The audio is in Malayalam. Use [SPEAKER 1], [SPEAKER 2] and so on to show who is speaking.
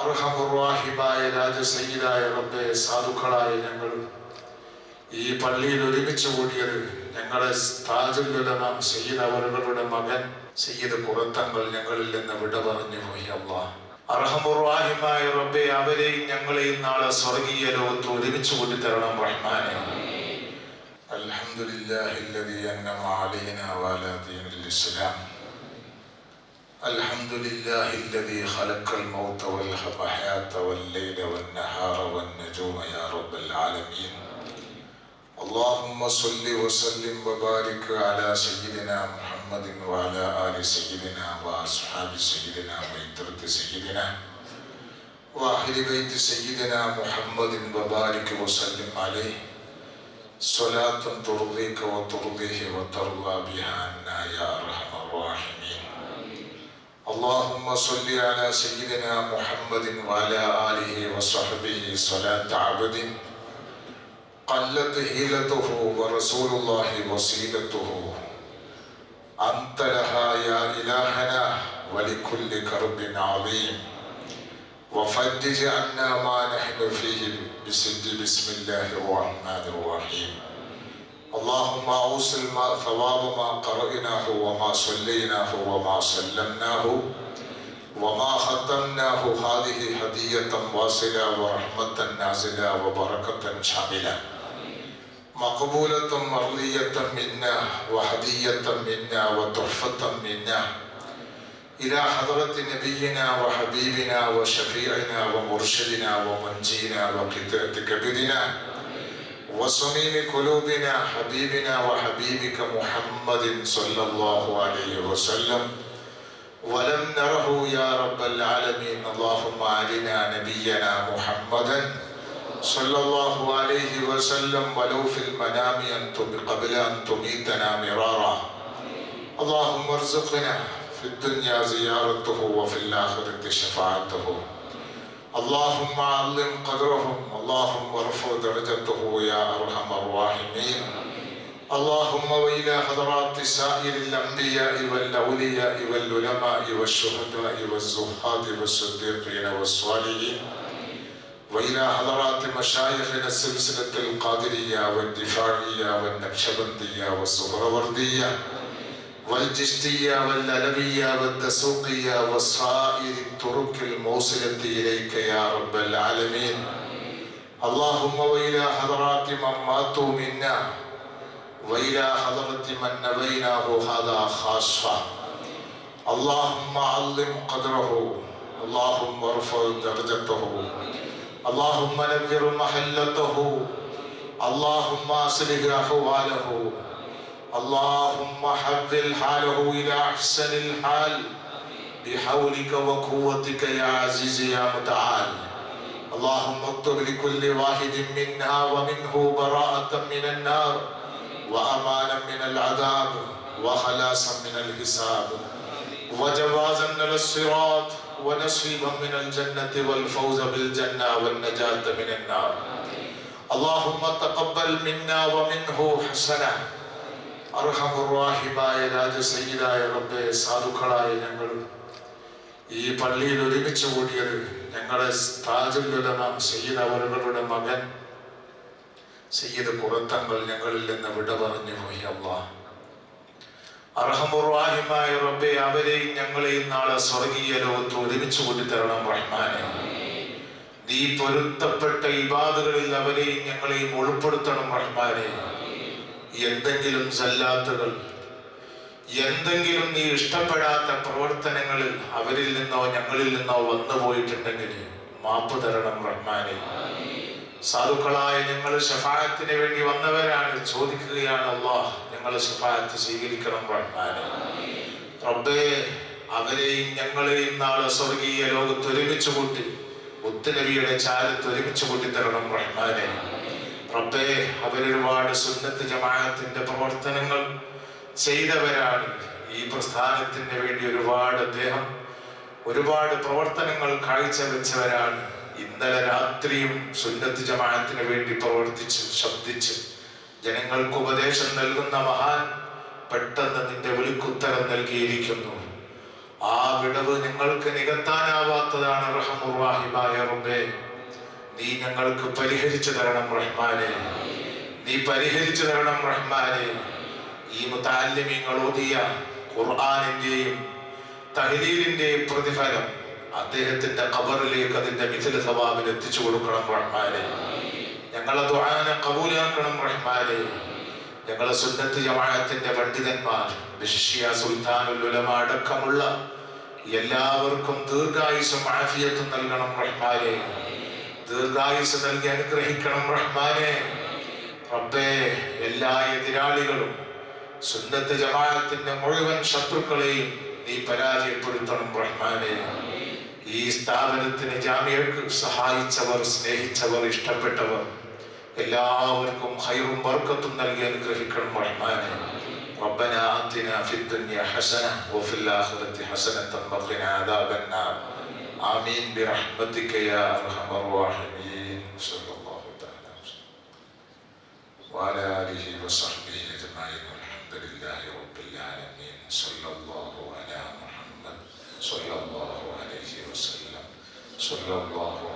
[SPEAKER 1] അർഹമുറാഹിബായ രാജസയ്യിദായ റബ്ബെ സാധുക്കളായ ഞങ്ങൾ ഈ പള്ളിയിൽ ഒരുമിച്ച് കൂടിയത് ഞങ്ങളെ താജുല്ലമ സയ്യിദ് അവരുടെ മകൻ സയ്യിദ് കുറത്തങ്ങൾ ഞങ്ങളിൽ നിന്ന് വിട പറഞ്ഞു പോയി അമ്മ അർഹമുറാഹിമായ റബ്ബെ അവരെയും ഞങ്ങളെയും നാളെ സ്വർഗീയ ലോകത്ത് ഒരുമിച്ച് കൂടി തരണം റഹ്മാനെ ഇസ്ലാം. الحمد لله الذي خلق الموت والحياة والليل والنهار والنجوم يا رب العالمين اللهم صل وسلم وبارك على سيدنا محمد وعلى آل سيدنا وأصحاب سيدنا وإترة سيدنا وأهل بيت سيدنا محمد وبارك وسلم عليه صلاة ترضيك وترضيه وترضى بها عنا يا أرحم الراحمين اللهم صل على سيدنا محمد وعلى آله وصحبه صلاة عبد قلت هيلته ورسول الله وسيلته. أنت لها يا إلهنا ولكل كرب عظيم. وفرج عنا ما نحن فيه بسد بسم الله الرحمن الرحيم. اللهم أوصل ما ثواب ما قرأناه وما صليناه وما سلمناه وما ختمناه. هذه هدية واصلة ورحمة نازلة وبركة شاملة. مقبولة مرضية منا وهدية منا وتحفة منا. إلى حضرة نبينا وحبيبنا وشفيعنا ومرشدنا ومنجينا وقطعة كبدنا. وصميم قلوبنا حبيبنا وحبيبك محمد صلى الله عليه وسلم. ولم نره يا رب العالمين. اللهم علنا نبينا محمدا صلى الله عليه وسلم. ولو في المنام أن قبل أن تميتنا مرارا. اللهم ارزقنا في الدنيا زيارته وفي الآخرة شفاعته. اللهم علم قدرهم اللهم ارفع درجته يا أرحم الراحمين. اللهم وإلى حضرات سائر الأنبياء والأولياء والعلماء والشهداء والزهاد والصديقين والصالحين. وإلى حضرات مشايخنا السلسلة القادرية والدفاعية والنقشبندية والسهروردية والجشتية والألبية والدسوقية وصائر الطرق الموصلة إليك يا رب العالمين. اللهم وإلى حضرات من ماتوا منا وإلى حضرة من نبيناه هذا خاصة. اللهم علم قدره اللهم ارفع درجته اللهم نذر محلته اللهم أصلح أحواله. اللهم حول حاله إلى أحسن الحال. بحولك وقوتك يا عزيز يا متعال. اللهم اكتب لكل واحد منا ومنه براءة من النار وأمانا من العذاب وخلاصا من الحساب. وجوازا من الصراط ونصيبا من الجنة والفوز بالجنة والنجاة من النار. اللهم تقبل منا ومنه حسنة അർഹമുറാഹിമായ രാജസയ്യിദായ റബ്ബെ സാധുക്കളായ ഞങ്ങൾ. ഈ പള്ളിയിൽ ഒരുമിച്ച് കൂടിയത് ഞങ്ങളെ താജുലുലമ സയ്യിദ് അവരുടെ മകൻ. സയ്യിദ് പുറത്തങ്ങൾ ഞങ്ങളിൽ നിന്ന് വിട പറഞ്ഞു പോയി അള്ളാ. അർഹമുറാഹിമായ റബ്ബെ അവരെയും ഞങ്ങളെയും നാളെ സ്വർഗീയ ലോകത്ത് ഒരുമിച്ച് കൂടി തരണം റഹ്മാനെ. നീ പൊരുത്തപ്പെട്ട ഇബാദുകളിൽ അവരെയും ഞങ്ങളെയും ഉൾപ്പെടുത്തണം റഹ്മാനെ. എന്തെങ്കിലും സല്ലാത്തുകൾ എന്തെങ്കിലും നീ ഇഷ്ടപ്പെടാത്ത പ്രവർത്തനങ്ങളിൽ അവരിൽ നിന്നോ ഞങ്ങളിൽ നിന്നോ വന്നു പോയിട്ടുണ്ടെങ്കിൽ മാപ്പ് തരണം റഹ്മാനെ. സാധുക്കളായ ഞങ്ങൾ ഷഫായത്തിന് വേണ്ടി വന്നവരാണ്. ചോദിക്കുകയാണ് അള്ളാഹ് ഞങ്ങൾ ഷഫായത്ത് സ്വീകരിക്കണം റഹ്മാനെ. റബ്ബേ അവരെയും ഞങ്ങളെയും നാളെ സ്വർഗീയ ലോകത്ത് ഒരുമിച്ച് കൂട്ടി മുത്തുനബിയുടെ ചാരത്ത് ഒരുമിച്ച് കൂട്ടി തരണം റഹ്മാനെ. റബ്ബേ അവരൊരുപാട് സുന്നത്ത് ജമാഅത്തിന്റെ പ്രവർത്തനങ്ങൾ ചെയ്തവരാണ്. ഈ പ്രസ്ഥാനത്തിന് വേണ്ടി ഒരുപാട് അദ്ദേഹം ഒരുപാട് പ്രവർത്തനങ്ങൾ കാഴ്ചവെച്ചവരാണ്. ഇന്നലെ രാത്രിയും സുന്നത്ത് ജമാഅത്തിന് വേണ്ടി പ്രവർത്തിച്ച് ശബ്ദിച്ച് ജനങ്ങൾക്ക് ഉപദേശം നൽകുന്ന മഹാൻ പെട്ടെന്ന് നിന്റെ വിളിക്കുത്തരം നൽകിയിരിക്കുന്നു. ആ വിടവ് നിങ്ങൾക്ക് നികത്താനാവാത്തതാണ് റഹമുർവാഹിബായ റബ്ബേ. നീ ഞങ്ങൾക്ക് പരിഹരിച്ചു തരണം റഹ്മാനെ. നീ പരിഹരിച്ചു തരണം റഹ്മാനെ. ഈ മുത്താലിമ്യങ്ങൾ ഓതിയ ഖുർആാനിന്റെയും തഹലീലിന്റെയും പ്രതിഫലം അദ്ദേഹത്തിന്റെ കബറിലേക്ക് അതിന്റെ മിഥില സ്വഭാവിൽ എത്തിച്ചു കൊടുക്കണം റഹ്മാനെ. ഞങ്ങളെ ദുആനെ കബൂലാക്കണം റഹ്മാനെ. ഞങ്ങളെ സുന്നത്ത് ജമാഅത്തിന്റെ പണ്ഡിതന്മാർ വിശിഷ്യ സുൽത്താനുൽ അടക്കമുള്ള എല്ലാവർക്കും ദീർഘായുസും ആഫിയത്തും നൽകണം റഹ്മാനെ. ദീർഘായുസ് നൽകി അനുഗ്രഹിക്കണം റഹ്മാനെ റബ്ബേ എല്ലാ എതിരാളികളും സുന്നത്ത് ജമാഅത്തിന്റെ മുഴുവൻ ശത്രുക്കളെയും നീ പരാജയപ്പെടുത്തണം റഹ്മാനെ ഈ സ്ഥാപനത്തിന് ജാമ്യക്ക് സഹായിച്ചവർ സ്നേഹിച്ചവർ ഇഷ്ടപ്പെട്ടവർ എല്ലാവർക്കും ഹൈറും ബർക്കത്തും നൽകി അനുഗ്രഹിക്കണം റഹ്മാനെ ربنا آتنا في الدنيا حسنة وفي الآخرة حسنة وقنا عذاب النار آمين برحمتك يا أرحم الراحمين. صلى الله تعالى وعلى آله وصحبه أجمعين. والحمد لله رب العالمين. صلى الله على محمد. صلى الله عليه وسلم. صلى الله